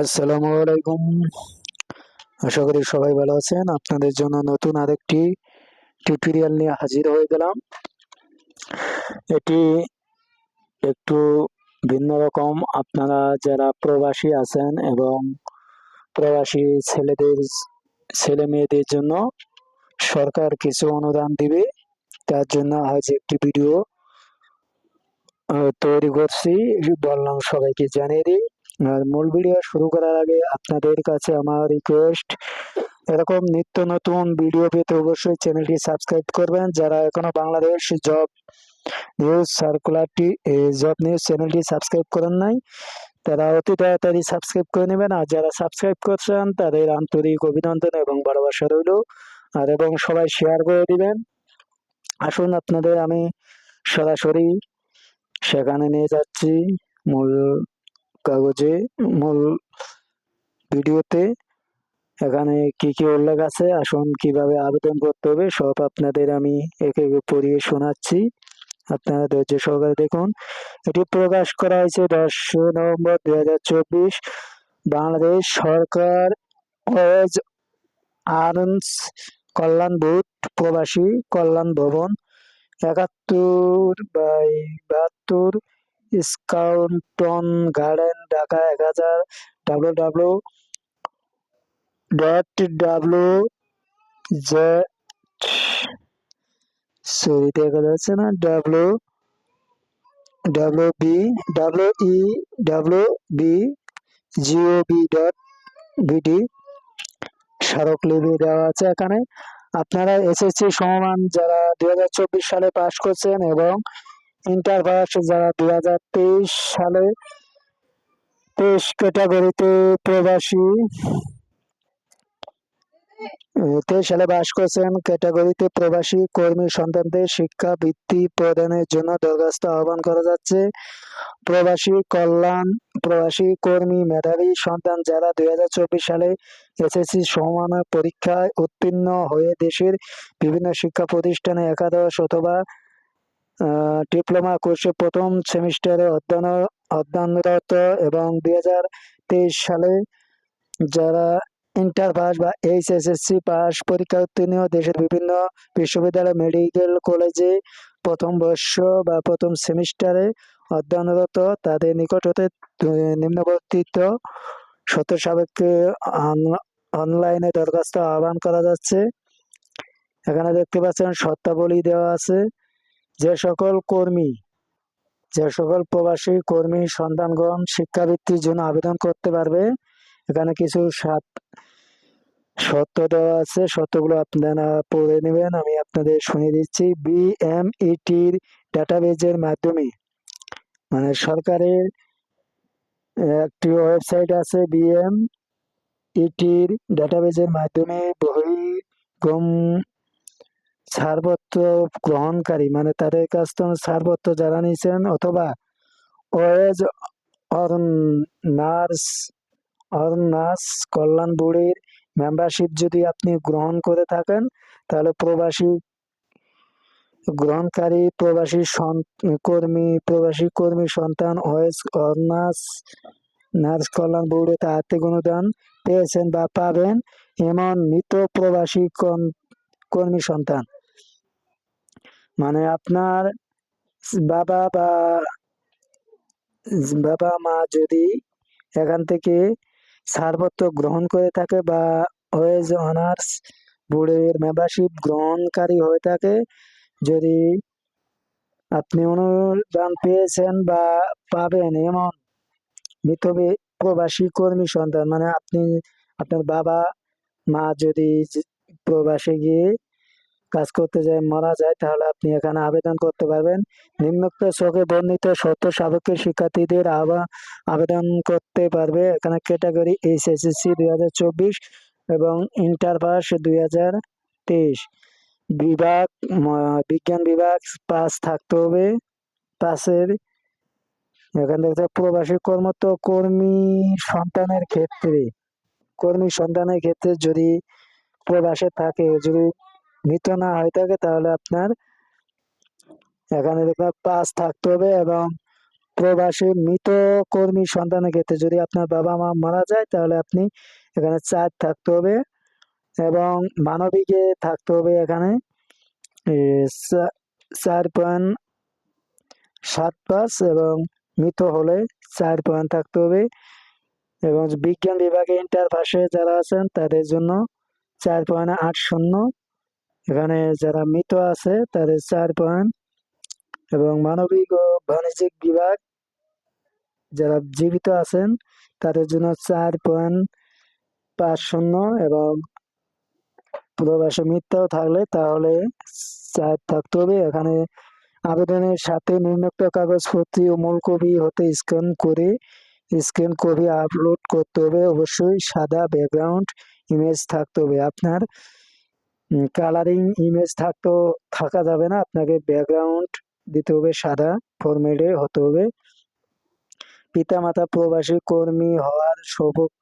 আসসালামু আলাইকুম। আশা করি সবাই ভালো আছেন। আপনাদের জন্য নতুন আরেকটি টিউটোরিয়াল নিয়ে হাজির হয়ে গেলাম। এটি একটু ভিন্ন রকম। আপনারা যারা প্রবাসী আছেন এবং প্রবাসী ছেলেদের ছেলে মেয়েদের জন্য সরকার কিছু অনুদান দিবে, তার জন্য আজ একটি ভিডিও তৈরি করছি। বললাম সবাইকে জানিয়ে দিই। আর মূল ভিডিও শুরু করার আগে আপনাদের কাছে আমার রিকোয়েস্ট এরকম নিত্য নতুন ভিডিও পেতে অবশ্যই চ্যানেলটি সাবস্ক্রাইব করবেন। যারা এখনও বাংলাদেশ জব নিউজ সার্কুলারটি জব নিউজ চ্যানেলটি সাবস্ক্রাইব করেন নাই, তারা অতি তাড়াতাড়ি সাবস্ক্রাইব করে নেবেন। আর যারা সাবস্ক্রাইব করছেন, তাদের আন্তরিক অভিনন্দন এবং ভালোবাসা রইল। আর এবং সবাই শেয়ার করে দিবেন। আসুন আপনাদের আমি সরাসরি সেখানে নিয়ে যাচ্ছি। মূল কাগজে মূল ভিডিওতে এখানে কি কি উল্লেখ আছে, আসুন কীভাবে আবেদন করতে হবে, সব আপনাদের আমি একে একে পড়িয়ে শোনাচ্ছি। আপনারা ধৈর্য সহকারে দেখুন। এটি প্রকাশ করা হয়েছে দশ নভেম্বর দুই হাজার চব্বিশ। বাংলাদেশ সরকার ওয়েজ আর্নস কল্যাণ বোর্ড, প্রবাসী কল্যাণ ভবন, একাত্তর বাই বাহাত্তর স্কাউটন গার্ডেন ঢাকা এক হাজার W W dot W J sorry দেখা যাচ্ছে না W W B W E W B GO B dot BD স্মারকলিপি দেওয়া আছে এখানে। আপনারা এসএসসি সমমান যারা দু হাজার চব্বিশ সালে পাশ করছেন এবং ইন্টার পাস যারা দুই সালে তেইশ ক্যাটাগরিতে প্রবাসী তেইশ সালে বাস করছেন ক্যাটাগরিতে প্রবাসী কর্মী সন্তানদের শিক্ষা, বৃত্তি প্রদানের জন্য দরখাস্ত আহ্বান করা যাচ্ছে। প্রবাসী কল্যাণ, প্রবাসী কর্মী, মেধাবী সন্তান যারা দুই হাজার চব্বিশ সালে এসএসসি সমমানের পরীক্ষায় উত্তীর্ণ হয়ে দেশের বিভিন্ন শিক্ষা প্রতিষ্ঠানে একাদশ অথবা ডিপ্লোমা কোর্সে প্রথম সেমিস্টারে অধ্যয়ন, অধ্যয়নরত এবং দুই হাজার তেইশ সালে যারা ইন্টার পাস বা এইচএসএসসি পাস পরীক্ষা উত্তীর্ণ দেশের বিভিন্ন বিশ্ববিদ্যালয়, মেডিকেল কলেজে প্রথম বর্ষ বা প্রথম সেমিস্টারে অধ্যয়নরত, তাদের নিকট হতে নিম্নবর্তিত সত্য সাবেককে অনলাইনে দরখাস্ত আহ্বান করা যাচ্ছে। এখানে দেখতে পাচ্ছেন শর্তাবলী দেওয়া আছে। যে সকল কর্মী, যে সকল প্রবাসী কর্মী, সন্তানগণ, শিক্ষাবৃত্তির জন্য আবেদন করতে পারবে। এখানে কিছু সাত শর্ত দেওয়া আছে। শর্তগুলো আপনারা পড়ে নেবেন। আমি আপনাদের শুনিয়ে দিচ্ছি। বিএমইটির ডাটাবেজের মাধ্যমে মানে সরকারের একটি ওয়েবসাইট আছে বিএম ইটির ডাটাবেজের মাধ্যমে বহির্গম ছাড়পত্র গ্রহণকারী মানে তাদের কাছ থেকে ছাড়পত্র যারা নিয়েছেন অথবা ওয়েজ নার্স নার্স কল্যাণ বোর্ডের মেম্বারশিপ যদি আপনি গ্রহণ করে থাকেন, তাহলে প্রবাসী গ্রহণকারী, প্রবাসী কর্মী প্রবাসী কর্মী সন্তান, ওয়েজ নার্স নার্স কল্যাণ বোর্ডে আর্থিক অনুদান পেয়েছেন বা পাবেন, এমন মৃত প্রবাসী কর্মী সন্তান। মানে আপনার বাবা বা বাবা মা যদি এখান থেকে ছাড়পত্র গ্রহণ করে থাকে বা ওয়েজ অনার্স বোর্ডের মেম্বারশিপ গ্রহণকারী হয়ে থাকে, যদি আপনি অনুদান পেয়েছেন বা পাবেন এমন মৃত প্রবাসী কর্মী সন্তান মানে আপনি, আপনার বাবা মা যদি প্রবাসে গিয়ে কাজ করতে যায়, মারা যায়, তাহলে আপনি এখানে আবেদন করতে পারবেন। নিম্নোক্ত চোখে বর্ণিত সত্য সাবেকের শিক্ষার্থীদের আবেদন করতে পারবে। এখানে ক্যাটাগরি এইচ এস এস হাজার চব্বিশ এবং ইন্টার পাস দুই হাজার তেইশ। বিভাগ বিজ্ঞান বিভাগ পাস থাকতে হবে। পাসের, এখান থেকে প্রবাসী কর্মত কর্মী সন্তানের ক্ষেত্রে, কর্মী সন্তানের ক্ষেত্রে যদি প্রবাসে থাকে, যদি মৃত না হয়ে থাকে তাহলে আপনার এখানে দেখবেন পাস থাকতে হবে এবং প্রবাসী মৃত কর্মী সন্তানের ক্ষেত্রে যদি আপনার বাবা মা মারা যায় তাহলে আপনি এখানে চার থাকতে হবে এবং মানবিকে থাকতে হবে এখানে চার পয়েন্ট সাত পাঁচ এবং মৃত হলে চার পয়েন্ট থাকতে হবে এবং বিজ্ঞান বিভাগে ইন্টার পাশে যারা আছেন তাদের জন্য চার পয়েন্ট আট শূন্য এখানে যারা মৃত আছে, তাদের চার পয়েন্ট এবং মানবিক ও বাণিজ্যিক বিভাগ যারা জীবিত আছেন, তাদের জন্য চার পয়েন্ট পাঁচ শূন্য এবং প্রবাসী মৃত্যু থাকলে তাহলে চার থাকতে হবে। এখানে আবেদনের সাথে নিম্নোক্ত কাগজপত্র ও মূল কপি হতে স্ক্যান করে স্ক্যান কপি আপলোড করতে হবে। অবশ্যই সাদা ব্যাকগ্রাউন্ড ইমেজ থাকতে হবে। আপনার কালারিং ইমেজ থাকতো থাকা যাবে না। আপনাকে ব্যাকগ্রাউন্ড দিতে হবে সাদা ফরম্যাটে হতে হবে। পিতামাতা, প্রবাসী কর্মী হওয়ার সৌভাগ্য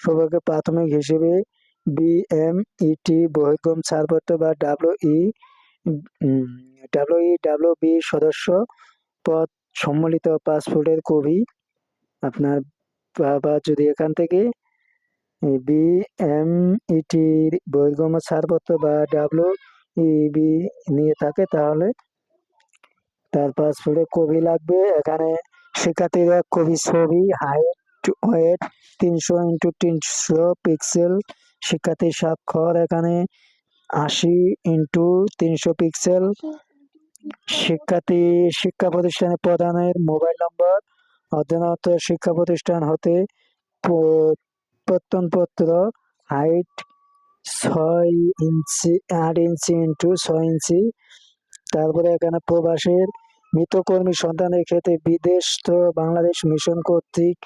সৌভাগ্য প্রাথমিক হিসেবে বিএমইটি বহির্গম ছাড়পত্র বা ডাব্লিউ ই ডাব্লিউ বি সদস্য পদ সম্মিলিত পাসপোর্টের কপি আপনার বাবা যদি এখান থেকে বিএমইটির বহির্গম ছাড়পত্র বা ডাব্লিউ ইবি নিয়ে থাকে, তাহলে তার পাসপোর্টের কবি লাগবে। এখানে শিক্ষার্থীরা কবি ছবি, হাইট, ওয়েট, তিনশো ইন্টু তিনশো পিক্সেল শিক্ষার্থী স্বাক্ষর এখানে আশি ইন্টু তিনশো পিক্সেল, শিক্ষার্থী শিক্ষা প্রতিষ্ঠানে প্রধানের মোবাইল নম্বর, অধ্যয়নরত শিক্ষা প্রতিষ্ঠান হতে প- প্রত্যয়নপত্র হাইট ছয় ইঞ্চি, আট ইঞ্চি ইন্টু ছয় ইঞ্চি। তারপরে এখানে প্রবাসীর মৃতকর্মী সন্তানের ক্ষেত্রে বিদেশ তো বাংলাদেশ মিশন কর্তৃক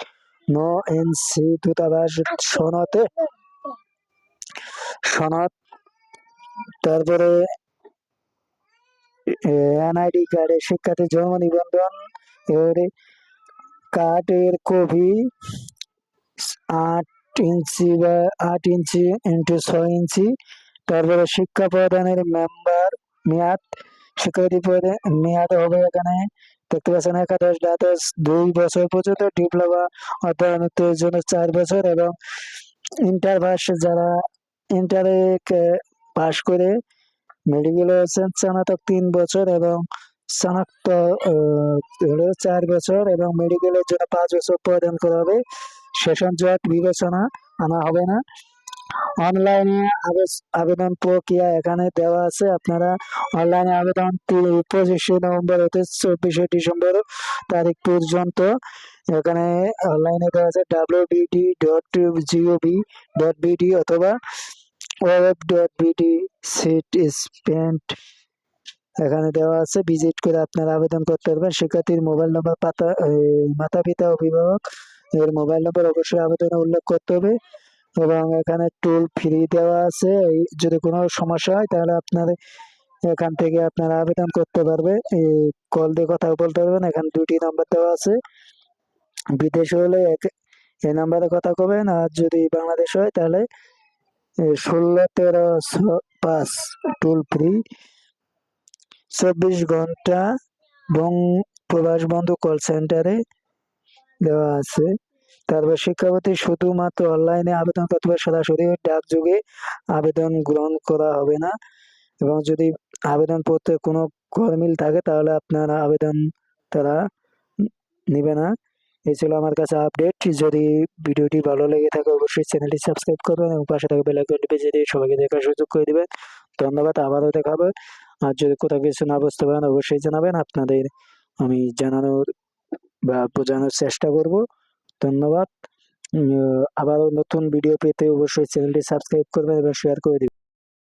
ন এনসি দূতাবাস সনদে। সনদ। তারপরে এনআইডি কার্ডে শিক্ষার্থী জন্ম নিবন্ধন এর কার্ডের কপি আট ইঞ্চি বা আট ইঞ্চি ইন্টু ছয় ইঞ্চি। তারপরে শিক্ষা প্রদানের মেম্বার মেয়াদ শিক্ষার্থী প্রদান মেয়াদ হবে এখানে। দেখতে পাচ্ছেন, একাদশ, দ্বাদশ, দুই বছর পর্যন্ত ডিপ্লোমা অধ্যয়নের জন্য চার বছর এবং ইন্টার পাস যারা ইন্টারে পাশ করে মেডিকেল হয়েছেন স্নাতক তিন বছর এবং স্নাতক চার বছর এবং মেডিকেলের জন্য পাঁচ বছর প্রদান করা হবে। সেশন জট বিবেচনা আনা হবে না। অনলাইনে আবেদন প্রক্রিয়া এখানে দেওয়া আছে। আপনারা অনলাইনে আবেদন পঁচিশে নভেম্বর হতে চব্বিশে ডিসেম্বর তারিখ পর্যন্ত এখানে অনলাইনে দেওয়া আছে W BD dot GOV dot BD অথবা ওয়েব ডট বিডি সিট স্পেন্ট এখানে দেওয়া আছে। ভিজিট করে আপনারা আবেদন করতে পারবেন। শিক্ষার্থীর মোবাইল নম্বর, পাতা মাতা পিতা অভিভাবক এর মোবাইল নম্বর অবশ্যই আবেদনে উল্লেখ করতে হবে এবং এখানে টুল ফ্রি দেওয়া আছে। যদি কোনো সমস্যা হয় তাহলে আপনার এখান থেকে আপনারা আবেদন করতে পারবে। কল দিয়ে কথা বলতে পারবেন। এখানে দুটি নাম্বার দেওয়া আছে। বিদেশ হলে এক, এই নাম্বারে কথা কবেন। আর যদি বাংলাদেশ হয় তাহলে ষোলো, তেরো পাঁচ টোল ফ্রি চব্বিশ ঘণ্টা এবং প্রবাস বন্ধু কল সেন্টারে দেওয়া আছে। তারপর শিক্ষাপতি শুধুমাত্র অনলাইনে আবেদন করতে হবে সরাসরি ডাক যোগে আবেদন গ্রহণ করা হবে না। এবং যদি আবেদন পত্রে কোনো গরমিল থাকে, তাহলে আপনার আবেদন তারা নিবে না। এই ছিল আমার কাছে আপডেট যদি ভিডিওটি ভালো লেগে থাকে, অবশ্যই চ্যানেলটি সাবস্ক্রাইব করবেন এবং পাশে থাকা বেল আইকনটি বেজে দিয়ে সবাইকে দেখার সুযোগ করে দিবেন। ধন্যবাদ, আবারও দেখাবে। আর যদি কোথাও কিছু না বুঝতে পারেন, অবশ্যই জানাবেন। আপনাদের আমি জানানোর বা বোঝানোর চেষ্টা করব। ধন্যবাদ। আবারও নতুন ভিডিও পেতে অবশ্যই চ্যানেলটি সাবস্ক্রাইব করবেন এবং শেয়ার করে দিবেন।